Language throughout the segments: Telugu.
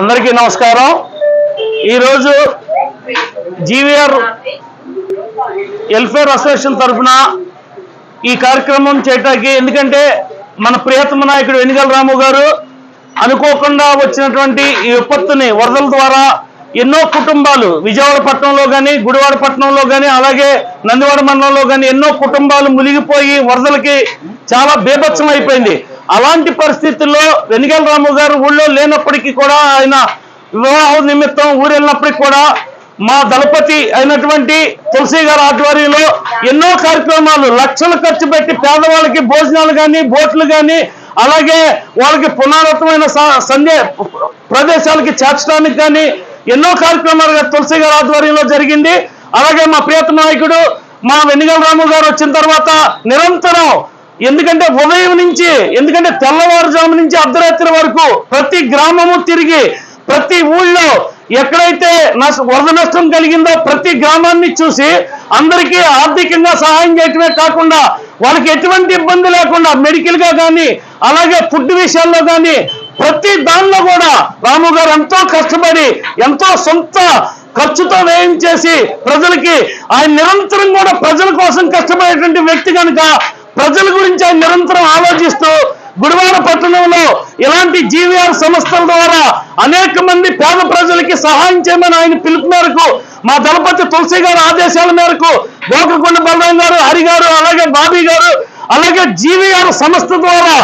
అందరికీ నమస్కారం. ఈరోజు జీవీఆర్ వెల్ఫేర్ అసోసియేషన్ తరఫున ఈ కార్యక్రమం చేయటానికి ఎందుకంటే మన ప్రియతమ నాయకుడు వెనిగల రాము గారు అనుకోకుండా వచ్చినటువంటి ఈ విపత్తుని వరదల ద్వారా ఎన్నో కుటుంబాలు విజయవాడ పట్టణంలో కానీ గుడివాడ పట్టణంలో కానీ అలాగే నందివాడ మండలంలో కానీ ఎన్నో కుటుంబాలు మునిగిపోయి వరదలకి చాలా బీభత్సం అయిపోయింది. అలాంటి పరిస్థితుల్లో వెనిగల రాము గారు ఊళ్ళో లేనప్పటికీ కూడా ఆయన వివాహ నిమిత్తం ఊరు కూడా మా దళపతి అయినటువంటి తులసి గారి ఆధ్వర్యంలో ఎన్నో కార్యక్రమాలు లక్షలు ఖర్చు పెట్టి పేదవాళ్ళకి భోజనాలు కానీ బోట్లు కానీ అలాగే వాళ్ళకి పునరావృతమైన సందే ప్రదేశాలకి చేర్చడానికి కానీ ఎన్నో కార్యక్రమాలు తులసి గారి ఆధ్వర్యంలో జరిగింది. అలాగే మా ప్రియత నాయకుడు మా వెన్నిగల రాము గారు వచ్చిన తర్వాత నిరంతరం ఎందుకంటే ఉదయం నుంచి ఎందుకంటే తెల్లవారుజాము నుంచి అర్ధరాత్రి వరకు ప్రతి గ్రామము తిరిగి ప్రతి ఊళ్ళో ఎక్కడైతే వరద నష్టం కలిగిందో ప్రతి గ్రామాన్ని చూసి అందరికీ ఆర్థికంగా సహాయం చేయటమే కాకుండా వాళ్ళకి ఎటువంటి ఇబ్బంది లేకుండా మెడికల్గా కానీ అలాగే ఫుడ్ విషయాల్లో కానీ ప్రతి దానిలో కూడా రాము గారు ఎంతో కష్టపడి ఎంతో సొంత ఖర్చుతో వ్యయం చేసి ప్రజలకి ఆయన నిరంతరం కూడా ప్రజల కోసం కష్టపడేటువంటి వ్యక్తి కనుక ప్రజల గురించి ఆయన నిరంతరం ఆలోచిస్తూ గుడివాడ పట్టణంలో ఇలాంటి జీవీఆర్ సంస్థల ద్వారా అనేక మంది పేద ప్రజలకి సహాయం చేయమని ఆయన పిలుపు మేరకు మా దళపతి తులసి గారు ఆదేశాల మేరకు గోకకొండ బలరాం గారు హరి గారు అలాగే బాబీ గారు అలాగే జీవీఆర్ సంస్థ ద్వారా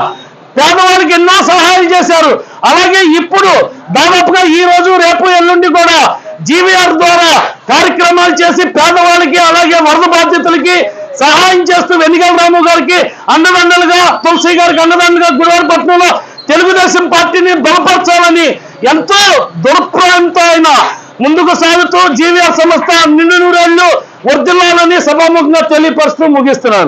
పేదవాళ్ళకి ఎన్నో సహాయం చేశారు. అలాగే ఇప్పుడు దాదాపుగా ఈ రోజు రేపు ఎల్లుండి కూడా జీవీఆర్ ద్వారా కార్యక్రమాలు చేసి పేదవాళ్ళకి అలాగే వరద బాధ్యతలకి సహాయం చేస్తూ వెనిగల రాము గారికి అండదండలుగా తులసి గారికి అండదండలుగా గుడివాడపట్నంలో తెలుగుదేశం పార్టీని బలపరచాలని ఎంతో దురప్రాయంతో ఆయన ముందుకు సాగుతూ జీవీఆర్ సంస్థ నిండు నూరేళ్ళు వర్దిల్లాలని సభాముఖంగా తెలియపరుస్తూ ముగిస్తున్నాను.